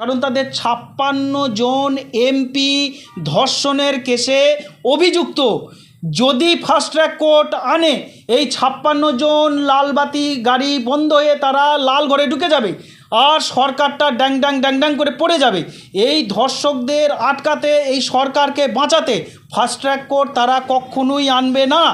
কারণ তাদের ছাপ্পান্ন জন এমপি ধর্ষণের কেসে অভিযুক্ত। যদি ফাস্ট ট্র্যাক কোর্ট আনে, এই ছাপ্পান্ন জন লালবাতি গাড়ি বন্ধ হয়ে তারা লাল ঘরে ঢুকে যাবে আর সরকারটা ড্যাং ড্যাং ড্যাং ড্যাং করে পড়ে যাবে। এই ধর্ষকদের আটকাতে, এই সরকারকে বাঁচাতে ফাস্ট ট্র্যাক কোর্ট তারা কখনোই আনবে না।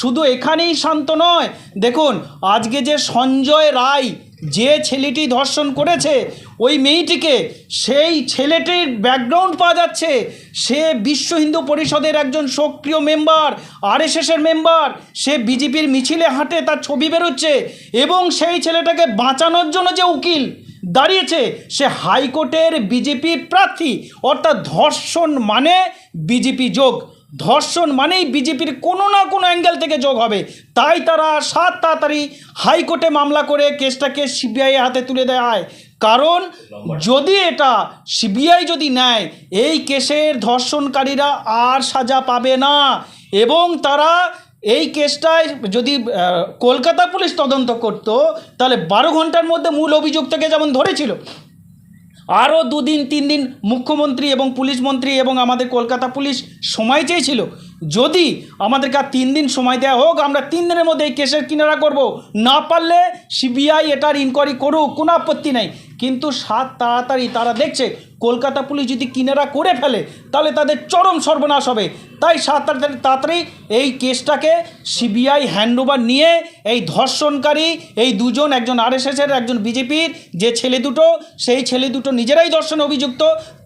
শুধু এখানেই শান্ত নয়, দেখুন, আজকে যে সঞ্জয় রায় যে ছেলেটি ধর্ষণ করেছে, ওই মেয়েটিকে সেই ছেলেটির ব্যাকগ্রাউন্ড পাওয়া যাচ্ছে। সে বিশ্ব হিন্দু পরিষদের একজন সক্রিয় মেম্বার আরএসএসের মেম্বার সে বিজেপির মিছিলে হাঁটে, তার ছবি বেরোচ্ছে এবং সেই ছেলেটাকে বাঁচানোর জন্য যে উকিল দাঁড়িয়েছে, সে হাইকোর্টের বিজেপি প্রার্থী। অর্থাৎ ধর্ষণ মানে বিজেপি যোগ। ধর্ষণ মানেই বিজেপির কোনো না কোনো অ্যাঙ্গেল থেকে যোগ হবে। তাই তারা সাত তাড়াতাড়ি হাইকোর্টে মামলা করে কেসটাকে সিবিআই হাতে তুলে হয় কারণ যদি এটা সিবিআই যদি নেয় এই কেসের ধর্ষণকারীরা আর সাজা পাবে না। এবং তারা এই কেসটায় যদি কলকাতা পুলিশ তদন্ত করত তাহলে বারো ঘণ্টার মধ্যে মূল অভিযুক্তকে যেমন ধরেছিল আরও দুদিন তিন দিন মুখ্যমন্ত্রী এবং পুলিশ মন্ত্রী এবং আমাদের কলকাতা পুলিশ সময় চেয়েছিল। যদি আমাদেরকে আর তিন দিন সময় দেওয়া হোক, আমরা তিন দিনের মধ্যে এই কেসের কিনারা করব। না পারলে সিবিআই এটার ইনকোয়ারি করুক, কোনো আপত্তি নাই। কিন্তু সাত তাড়াতাড়ি তারা দেখছে কলকাতা পুলিশ যদি কিনারা করে ফেলে, তাহলে তাদের চরম সর্বনাশ হবে। তাই সাত তাড়াতাড়ি তাড়াতাড়ি এই কেসটাকে সিবিআই হ্যান্ডওভার নিয়ে এই ধর্ষণকারী, এই দুজন, একজন আরএসএসের, একজন বিজেপির যে ছেলে দুটো, সেই ছেলে দুটো নিজেরাই ধর্ষণে অভিযুক্ত,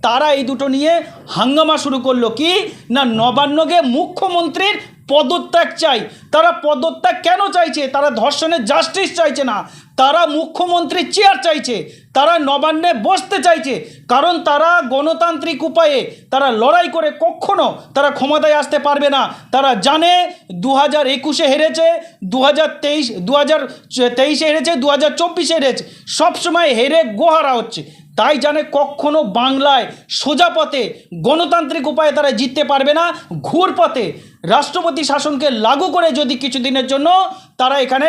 তারা এই দুটো নিয়ে হাঙ্গামা শুরু করল কি? না নবান্নকে মুখ্যমন্ত্রীর পদত্যাগ চাই। তারা পদত্যাগ কেন চাইছে? তারা ধর্ষণের জাস্টিস চাইছে না। তারা মুখ্যমন্ত্রীর চেয়ার চাইছে। তারা নবান্নে বসতে চাইছে। কারণ তারা গণতান্ত্রিক উপায়ে তারা লড়াই করে কখনো তারা ক্ষমতায় আসতে পারবে না। তারা জানে দু হাজার একুশে হেরেছে দু হাজার তেইশ দু হাজার তেইশে হেরেছে দু হাজার চব্বিশে হেরেছে। সবসময় হেরে গোহারা হচ্ছে। তাই জানে কখনো বাংলায় সোজা পথে গণতান্ত্রিক উপায়ে তারা জিততে পারবে না ঘুর পথে রাষ্ট্রপতি শাসনকে লাগু করে যদি কিছুদিনের জন্য তারা এখানে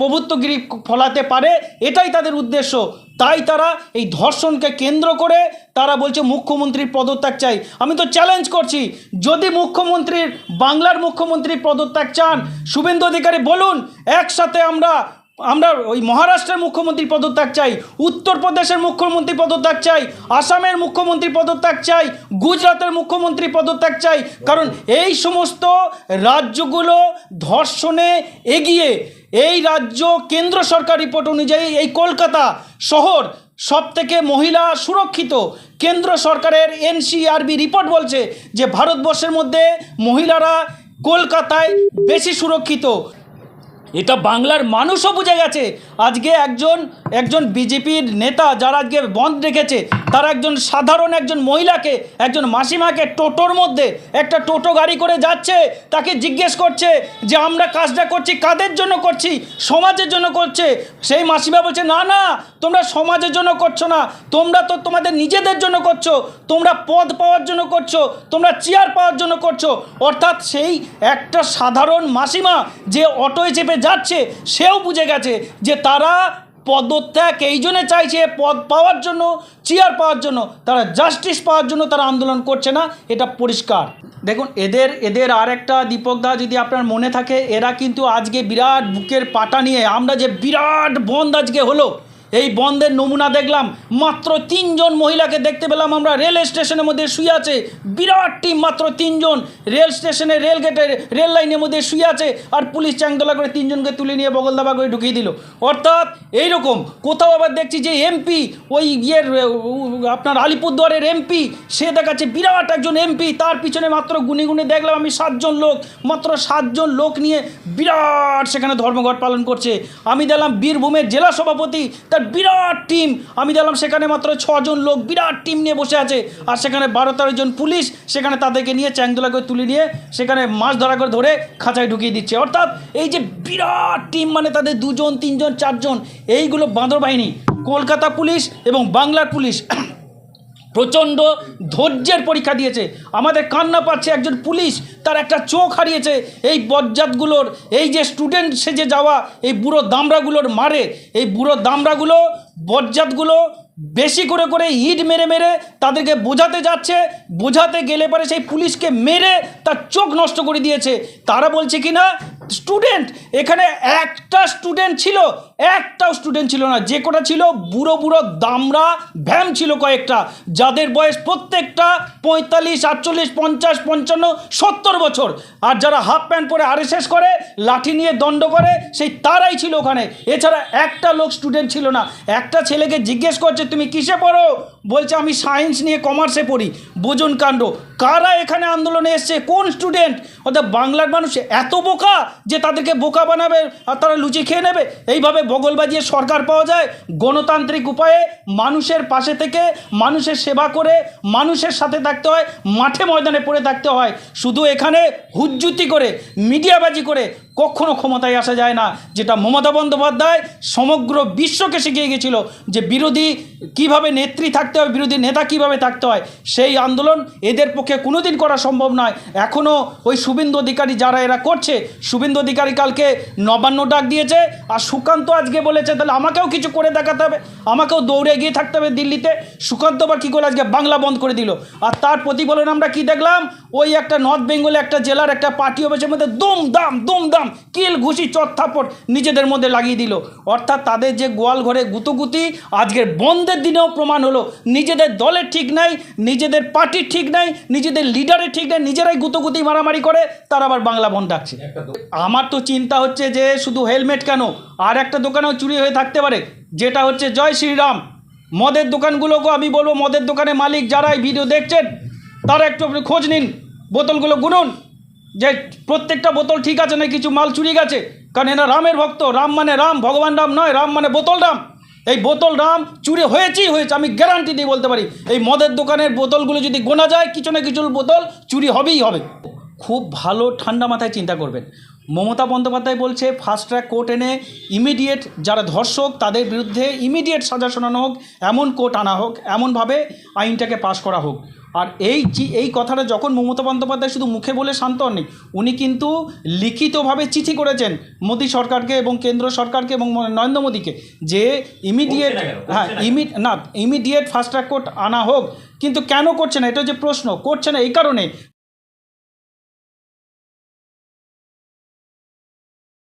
প্রভুত্বগিরি ফলাতে পারে, এটাই তাদের উদ্দেশ্য। তাই তারা এই ধর্ষণকে কেন্দ্র করে তারা বলছে মুখ্যমন্ত্রীর পদত্যাগ চাই। আমি তো চ্যালেঞ্জ করছি, যদি মুখ্যমন্ত্রীর, বাংলার মুখ্যমন্ত্রীর পদত্যাগ চান, শুভেন্দু অধিকারী বলুন, একসাথে আমরা আমরা ওই মহারাষ্ট্রের মুখ্যমন্ত্রী পদত্যাগ চাই, উত্তরপ্রদেশের মুখ্যমন্ত্রী পদত্যাগ চাই, আসামের মুখ্যমন্ত্রী পদত্যাগ চাই, গুজরাটের মুখ্যমন্ত্রী পদত্যাগ চাই। কারণ এই সমস্ত রাজ্যগুলো ধর্ষণে এগিয়ে এই রাজ্য কেন্দ্র সরকার রিপোর্ট অনুযায়ী এই কলকাতা শহর সব থেকে মহিলা সুরক্ষিত। কেন্দ্র সরকারের এনসিআরবি রিপোর্ট বলছে যে, ভারতবর্ষের মধ্যে মহিলারা কলকাতায় বেশি সুরক্ষিত। এটা বাংলার মানুষও বুঝে গেছে। আজকে একজন একজন বিজেপির নেতা যারা আজকে বন্ধ রেখেছে, তারা একজন সাধারণ একজন মহিলাকে, একজন মাসিমাকে টোটোর মধ্যে একটা টোটো গাড়ি করে যাচ্ছে, তাকে জিজ্ঞেস করছে যে আমরা কাজটা করছি, কাদের জন্য করছি, সমাজের জন্য করছে। সেই মাসিমা বলছে, না না, তোমরা সমাজের জন্য করছ না, তোমরা তো তোমাদের নিজেদের জন্য করছ, তোমরা পদ পাওয়ার জন্য করছ, তোমরা চেয়ার পাওয়ার জন্য করছ। অর্থাৎ সেই একটা সাধারণ মাসিমা যে অটোয় চেপে যাচ্ছে, সেও বুঝে গেছে যে তারা পদত্যাগ এই জন্যে চাইছে, পদ পাওয়ার জন্য চেয়ার পাওয়ার জন্য। তারা জাস্টিস পাওয়ার জন্য তারা আন্দোলন করছে না, এটা পরিষ্কার। দেখুন, এদের এদের আর একটা দীপকদা যদি আপনার মনে থাকে, এরা কিন্তু আজকে বিরাট বুকের পাটা নিয়ে, আমরা যে বিরাট বন্ধ আজকে হলো। এই বন্ধের নমুনা দেখলাম, মাত্র তিনজন মহিলাকে দেখতে পেলাম আমরা, রেল স্টেশনের মধ্যে শুয়ে আছে, বিরাট টিম মাত্র তিনজন, রেল স্টেশনে রেল গেটে রেল লাইনের মধ্যে শুয়ে আছে, আর পুলিশ চ্যাংদোলা করে তিনজনকে তুলে নিয়ে বগলদাবা করে ঢুকিয়ে দিল। অর্থাৎ এইরকম, কোথাও আবার দেখছি যে এমপি ওই ইয়ের আপনার আলিপুরদুয়ারের এমপি সে দেখাচ্ছে বিরাট একজন এমপি তার পিছনে মাত্র গুনে গুনে দেখলাম আমি সাতজন লোক, মাত্র সাতজন লোক নিয়ে বিরাট সেখানে ধর্মঘট পালন করছে। আমি দেখলাম বীরভূমের জেলা সভাপতি, তার বিরাট টিম। আমি দেখলাম সেখানে মাত্র ছজন লোক বিরাট টিম নিয়ে বসে আছে। আর সেখানে বারো তেরো জন পুলিশ সেখানে তাদেরকে নিয়ে চ্যাংদোলা করে তুলে নিয়ে সেখানে মাছ ধরা করে ধরে খাঁচায় ঢুকিয়ে দিচ্ছে। অর্থাৎ এই যে বিরাট টিম মানে তাদের দুজন, তিনজন, চারজন, এইগুলো বাঁদর বাহিনী কলকাতা পুলিশ এবং বাংলার পুলিশ। প্রচণ্ড ধৈর্যের পরীক্ষা দিয়েছে। আমাদের কান্না পাচ্ছে একজন পুলিশ, তার একটা চোখ হারিয়েছে। এই বজ্জাতগুলোর, এই যে স্টুডেন্ট সেজে যাওয়া, এই বুড়ো দামড়াগুলোর মারে। এই বুড়ো দামরাগুলো বজ্জাতগুলো বেশি করে করে ইট মেরে মেরে তাদেরকে বোঝাতে যাচ্ছে, বোঝাতে গেলে পরে সেই পুলিশকে মেরে তার চোখ নষ্ট করে দিয়েছে। তারা বলছে কি না, স্টুডেন্ট, এখানে একটা স্টুডেন্ট ছিল, একটাও স্টুডেন্ট ছিল না। যে কটা ছিল, বুড়ো বুড়ো দামরা ভ্যাম ছিল কয়েকটা, যাদের বয়স প্রত্যেকটা পঁয়তাল্লিশ, আটচল্লিশ, পঞ্চাশ, পঞ্চান্ন, সত্তর বছর। আর যারা হাফ প্যান্ট পরে আরএসএস করে, লাঠি নিয়ে দণ্ড করে, সেই তারাই ছিল ওখানে। এছাড়া একটা লোক স্টুডেন্ট ছিল না। একটা ছেলেকে জিজ্ঞেস করছে তুমি কিসে পড়ো? বলছে, আমি সায়েন্স নিয়ে কমার্সে পড়ি। বুঝুন কাণ্ড, কারা এখানে আন্দোলনে এসছে? কোন স্টুডেন্ট অর্থাৎ বাংলার মানুষ এত বোকা যে তাদেরকে বোকা বানাবে আর তারা লুচি খেয়ে নেবে? এইভাবে বগল বাজিয়ে সরকার পাওয়া যায়? গণতান্ত্রিক উপায়ে মানুষের পাশে থেকে মানুষের সেবা করে মানুষের সাথে থাকতে হয়, মাঠে ময়দানে পড়ে থাকতে হয়। শুধু এখানে হুজ্জুতি করে, মিডিয়াবাজি করে কখনো ক্ষমতায় আসা যায় না। যেটা মমতা বন্দ্যোপাধ্যায় সমগ্র বিশ্বকে শিখিয়ে গেছিল যে বিরোধী কীভাবে নেত্রী থাকতে হয়, বিরোধী নেতা কীভাবে থাকতে হয়, সেই আন্দোলন এদের পক্ষে কোনোদিন করা সম্ভব নয়। এখনও ওই শুভেন্দু অধিকারী যারা এরা করছে, শুভেন্দু অধিকারী কালকে নবান্ন ডাক দিয়েছে আর সুকান্ত আজকে বলেছে, তাহলে আমাকেও কিছু করে দেখাতে হবে। আমাকেও দৌড়ে গিয়ে থাকতে হবে দিল্লিতে। সুকান্ত বা কী করে আজকে বাংলা বন্ধ করে দিল। আর তার প্রতিফলন আমরা কি দেখলাম? ওই একটা নর্থ বেঙ্গলে একটা জেলার একটা পার্টি অফিসের মধ্যে দুম দাম দুম দাম কিল ঘুষি চত্থাপট নিজেদের মধ্যে লাগিয়ে দিল। অর্থাৎ তাদের যে গোয়াল ঘরে গুতুগুতি আজকের বন্ধের দিনেও প্রমাণ হলো নিজেদের দলের ঠিক নাই নিজেদের পার্টির ঠিক নাই নিজেদের লিডারের ঠিক নাই নিজেরাই গুতুগুতি মারামারি করে তারা আবার বাংলা বন্ধ ডাকছে। আমার তো চিন্তা হচ্ছে যে শুধু হেলমেট কেন আর একটা দোকানেও চুরি হয়ে থাকতে পারে যেটা হচ্ছে জয় শ্রীরাম। মদের দোকানগুলোকেও আমি বলব মদের দোকানের মালিক যারাই ভিডিও দেখছেন তারা একটু আপনি খোঁজ নিন, বোতলগুলো গুনুন। যে প্রত্যেকটা বোতল ঠিক আছে না কিছু মাল চুরি গেছে? কারণ এরা রামের ভক্ত, রাম মানে রাম, ভগবান রাম নয়, রাম মানে বোতল রাম। এই বোতল রাম চুরি হয়েছেই হয়েছে, আমি গ্যারান্টি দিয়ে বলতে পারি। এই মদের দোকানের বোতলগুলো যদি গোনা যায়, কিছু না কিছু বোতল চুরি হবেই হবে। খুব ভালো ঠান্ডা মাথায় চিন্তা করবেন। মমতা বন্দ্যোপাধ্যায় বলছে ফাস্ট ট্র্যাক কোর্ট এনে ইমিডিয়েট যারা ধর্ষক, তাদের বিরুদ্ধে ইমিডিয়েট সাজা শোনানো হোক, এমন কোর্ট আনা হোক, এমনভাবে আইনটাকে পাশ করা হোক। আর এই এই কথাটা যখন মমতা বন্দ্যোপাধ্যায় শুধু মুখে বলে শান্ত হননি উনি কিন্তু লিখিতভাবে চিঠি করেছেন মোদী সরকারকে এবং কেন্দ্র সরকারকে এবং নরেন্দ্র মোদীকে যে ইমিডিয়েট? হ্যাঁ ইমি না ইমিডিয়েট ফাস্ট ট্র্যাক কোর্ট আনা হোক কিন্তু কেন করছে না? এটা যে প্রশ্ন করছে না এই কারণে।